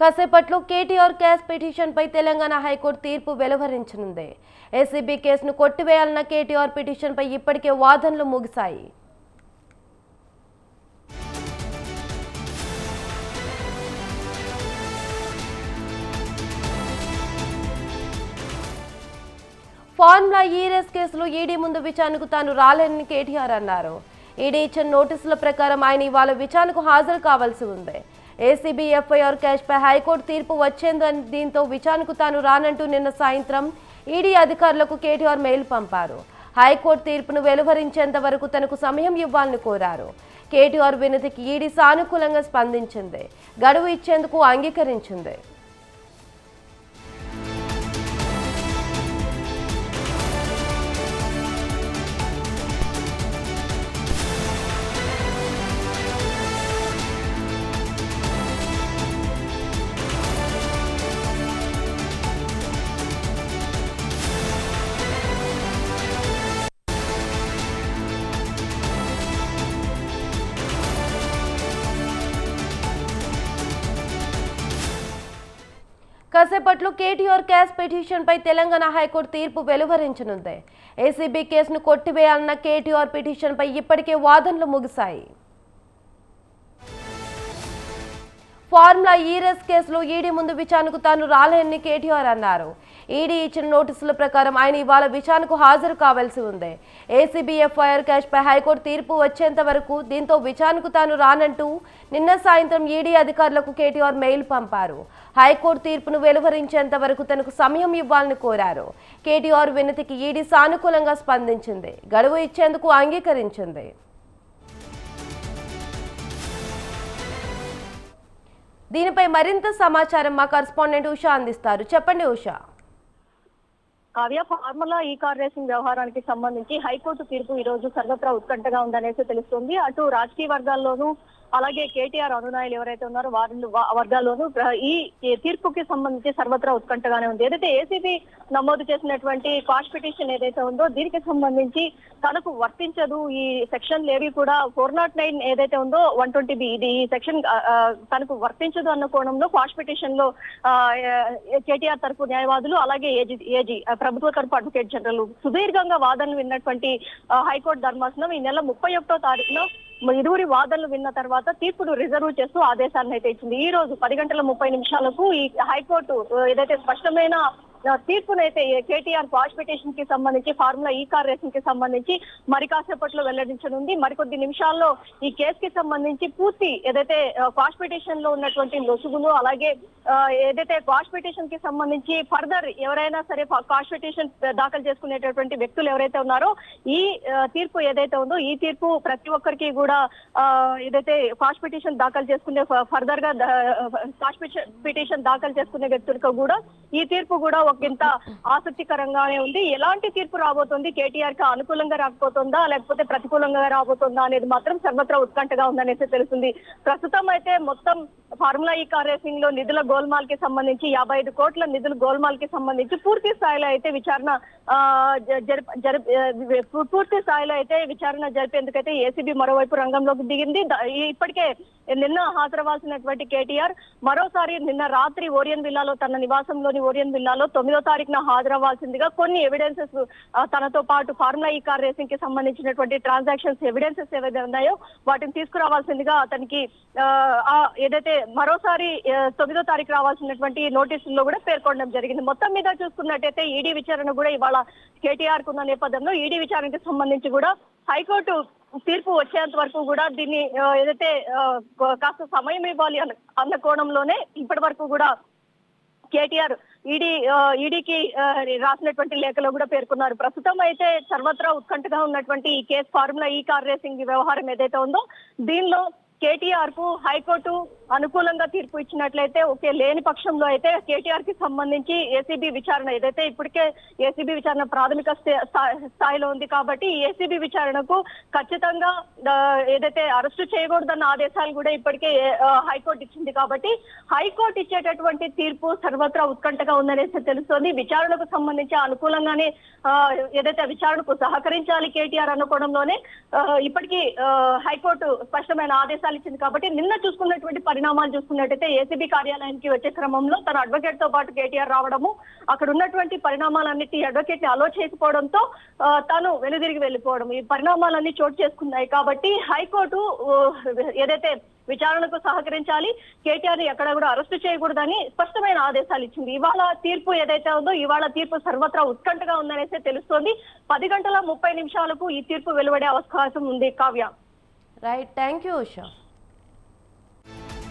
కాసేపట్లో కేటీఆర్ క్యాష్ పిటిషన్పై తెలంగాణ హైకోర్టు తీర్పు వెలువరించనుంది. ఏసీబీ కేసును కొట్టివేయాలన్న కేటీఆర్ పిటిషన్పై ఇప్పటికే వాదనలు ముగిశాయి. ఫార్ములా ఈ రేస్ కేసులో ఈడీ ముందు విచారణకు తాను రాలేనని కేటీఆర్ అన్నారు. ఈడీ ఇచ్చిన నోటీసుల ప్రకారం ఆయన ఇవాళ విచారణకు హాజరు కావాల్సి ఉంది. ఏసీబీ ఎఫ్ఐఆర్ క్యాష్పై హైకోర్టు తీర్పు వచ్చేందని దీంతో విచారణకు తాను రానంటూ నిన్న సాయంత్రం ఈడీ అధికారులకు కేటీఆర్ మెయిల్ పంపారు. హైకోర్టు తీర్పును వెలువరించేంత వరకు తనకు సమయం ఇవ్వాలని కోరారు. కేటీఆర్ వినతికి ఈడీ సానుకూలంగా స్పందించింది. గడువు ఇచ్చేందుకు అంగీకరించింది. కాసేపట్లో కేటీఆర్ క్యాష్ పిటిషన్పై తెలంగాణ హైకోర్టు తీర్పు వెలువరించనుంది. ఏసీబీ కేసును కొట్టివేయాలన్న కేటీఆర్ పిటిషన్పై ఇప్పటికే వాదనలు ముగిశాయి. ఫార్ములా ఈ రేస్ కేసులో ఈడీ ముందు విచారణకు తాను రాలేనని కేటీఆర్ అన్నారు. ఈడీ ఇచ్చిన నోటీసుల ప్రకారం ఆయన ఇవాళ విచారణకు హాజరు కావాల్సి ఉంది. ఏసీబీ ఎఫ్ఐఆర్ పై హైకోర్టు తీర్పు వచ్చేంత వరకు దీంతో విచారణకు తాను రానంటూ నిన్న సాయంత్రం ఈడీ అధికారులకు కేటీఆర్ మెయిల్ పంపారు. హైకోర్టు తీర్పును వెలువరించేంత వరకు తనకు సమయం ఇవ్వాలని కోరారు. కేటీఆర్ వినతికి ఈడీ సానుకూలంగా స్పందించింది. గడువు ఇచ్చేందుకు అంగీకరించింది. దీనిపై మరింత సమాచారం మా కరస్పాండెంట్ ఉషా అందిస్తారు. చెప్పండి Usha. Kavya formula E car racing వ్యవహారానికి సంబంధించి హైకోర్టు తీర్పు ఈ రోజు సర్వత్రా ఉత్కంఠగా ఉందనేసి తెలుస్తుంది. అటు రాజకీయ వర్గాల్లోనూ అలాగే కేటీఆర్ అనునాయులు ఎవరైతే ఉన్నారో వారి వర్గాల్లోనూ ఈ తీర్పుకి సంబంధించి సర్వత్రా ఉత్కంఠగానే ఉంది. ఏదైతే ఏసీబీ నమోదు చేసినటువంటి కాస్ట్ పిటిషన్ ఏదైతే ఉందో దీనికి సంబంధించి తనకు వర్తించదు. ఈ సెక్షన్ లేవి కూడా ఫోర్ నాట్ నైన్ ఏదైతే ఉందో వన్ ట్వంటీ బి ఇది ఈ సెక్షన్ తనకు వర్తించదు అన్న కోణంలో కాస్ట్ పిటిషన్లో కేటీఆర్ తరపు న్యాయవాదులు అలాగే ఏజీ ఏజీ ప్రభుత్వ తరపు అడ్వకేట్ జనరల్ సుదీర్ఘంగా వాదనలు విన్నటువంటి హైకోర్టు ధర్మాసనం ఈ నెల ముప్పై ఒకటో తారీఖున ఇరువురి వాదనలు విన్న తర్వాత తీర్పును రిజర్వ్ చేస్తూ ఆదేశాలను అయితే ఇచ్చింది. ఈ రోజు పది గంటల ముప్పై నిమిషాలకు ఈ హైకోర్టు ఏదైతే స్పష్టమైన తీర్పునైతే కేటీఆర్ క్వాష్ పిటిషన్కి సంబంధించి ఫార్ములా ఈ కార్ రేసింగ్కి సంబంధించి మరి కాసేపట్లో వెల్లడించనుంది. మరికొద్ది నిమిషాల్లో ఈ కేసు కి సంబంధించి పూర్తి ఏదైతే క్వాష్ పిటిషన్లో ఉన్నటువంటి లొసుగులు అలాగే ఏదైతే క్వాష్ పిటిషన్కి సంబంధించి ఫర్దర్ ఎవరైనా సరే క్వాష్ పిటిషన్ దాఖలు చేసుకునేటటువంటి వ్యక్తులు ఎవరైతే ఉన్నారో ఈ తీర్పు ఏదైతే ఉందో ఈ తీర్పు ప్రతి ఒక్కరికి కూడా ఏదైతే క్వాష్ పిటిషన్ దాఖలు చేసుకునే ఫర్దర్గా క్వాష్ పిటిషన్ దాఖలు చేసుకునే వ్యక్తులకు కూడా ఈ తీర్పు కూడా ఒక ఇంత ఆసక్తికరంగానే ఉంది. ఎలాంటి తీర్పు రాబోతుంది? కేటీఆర్కి అనుకూలంగా రాకపోతుందా? లేకపోతే ప్రతికూలంగా రాబోతుందా అనేది మాత్రం సర్వత్రా ఉత్కంఠగా ఉందనేసి తెలుస్తుంది. ప్రస్తుతం అయితే మొత్తం ఫార్ములా ఈ కార్ రేసింగ్లో నిధుల గోల్మాల్కి సంబంధించి యాభై ఐదు కోట్ల నిధుల గోల్మాల్కి సంబంధించి పూర్తి స్థాయిలో అయితే విచారణ పూర్తి స్థాయిలో అయితే విచారణ జరిపేందుకైతే ఏసీబీ మరోవైపు రంగంలోకి దిగింది. ఇప్పటికే నిన్న హాజరవాల్సినటువంటి కేటీఆర్ మరోసారి నిన్న రాత్రి ఓరియన్ విల్లాలో తన నివాసంలోని ఓరియన్ విల్లాలో తొమ్మిదో తారీఖున హాజరవ్వాల్సిందిగా కొన్ని ఎవిడెన్సెస్ తనతో పాటు ఫార్ములా ఈ కార్ రేసింగ్కి సంబంధించినటువంటి ట్రాన్సాక్షన్స్ ఎవిడెన్సెస్ ఏవైతే ఉన్నాయో వాటిని తీసుకురావాల్సిందిగా అతనికి ఏదైతే మరోసారి తొమ్మిదో తారీఖు రావాల్సినటువంటి నోటీసుల్లో కూడా పేర్కొనడం జరిగింది. మొత్తం మీద చూసుకున్నట్టయితే ఈడీ విచారణ కూడా ఇవాళ కేటీఆర్ కున్న నేపథ్యంలో ఈడీ విచారణకి సంబంధించి కూడా హైకోర్టు తీర్పు వచ్చేంత వరకు కూడా దీన్ని ఏదైతే కాస్త సమయం ఇవ్వాలి అన్న అన్న కోణంలోనే ఇప్పటి వరకు కూడా కేటీఆర్ ఈడీ ఈడీకి రాసినటువంటి లేఖలో కూడా పేర్కొన్నారు. ప్రస్తుతం అయితే సర్వత్రా ఉత్కంఠగా ఉన్నటువంటి ఈ case formula E car racing వ్యవహారం ఏదైతే ఉందో దీనిలో కేటీఆర్కు హైకోర్టు అనుకూలంగా తీర్పు ఇచ్చినట్లయితే ఓకే లేని పక్షంలో అయితే కేటీఆర్కి సంబంధించి ఏసీబీ విచారణ ఏదైతే ఇప్పటికే ఏసీబీ విచారణ ప్రాథమిక స్థాయిలో ఉంది కాబట్టి ఏసీబీ విచారణకు ఖచ్చితంగా ఏదైతే అరెస్టు చేయకూడదన్న ఆదేశాలు కూడా ఇప్పటికే హైకోర్టు ఇచ్చింది కాబట్టి హైకోర్టు ఇచ్చేటటువంటి తీర్పు సర్వత్రా ఉత్కంఠగా ఉందనేసి తెలుస్తోంది. విచారణకు సంబంధించి అనుకూలంగానే ఏదైతే విచారణకు సహకరించాలి కేటీఆర్ అనుకోవడంలోనే ఇప్పటికీ హైకోర్టు స్పష్టమైన ఆదేశాలు ఇచ్చింది కాబట్టి నిన్న చూసుకున్నటువంటి పరిణామాలు చూసుకున్నట్టయితే ఏసీబీ కార్యాలయానికి వచ్చే క్రమంలో తన అడ్వకేట్తో పాటు కేటీఆర్ రావడము అక్కడ ఉన్నటువంటి పరిణామాలన్నిటి అడ్వకేట్ని అలో చేయకపోవడంతో తాను వెనుదిరిగి వెళ్ళిపోవడం ఈ పరిణామాలన్నీ చోటు చేసుకున్నాయి కాబట్టి హైకోర్టు ఏదైతే విచారణకు సహకరించాలి కేటీఆర్ని ఎక్కడ కూడా అరెస్టు చేయకూడదని స్పష్టమైన ఆదేశాలు ఇచ్చింది. ఇవాళ తీర్పు ఏదైతే ఉందో ఇవాళ తీర్పు సర్వత్రా ఉత్కంఠగా ఉందనేసి తెలుస్తోంది. పది గంటల ముప్పై నిమిషాలకు ఈ తీర్పు వెలువడే అవకాశం ఉంది. Kavya. Right thank you Usha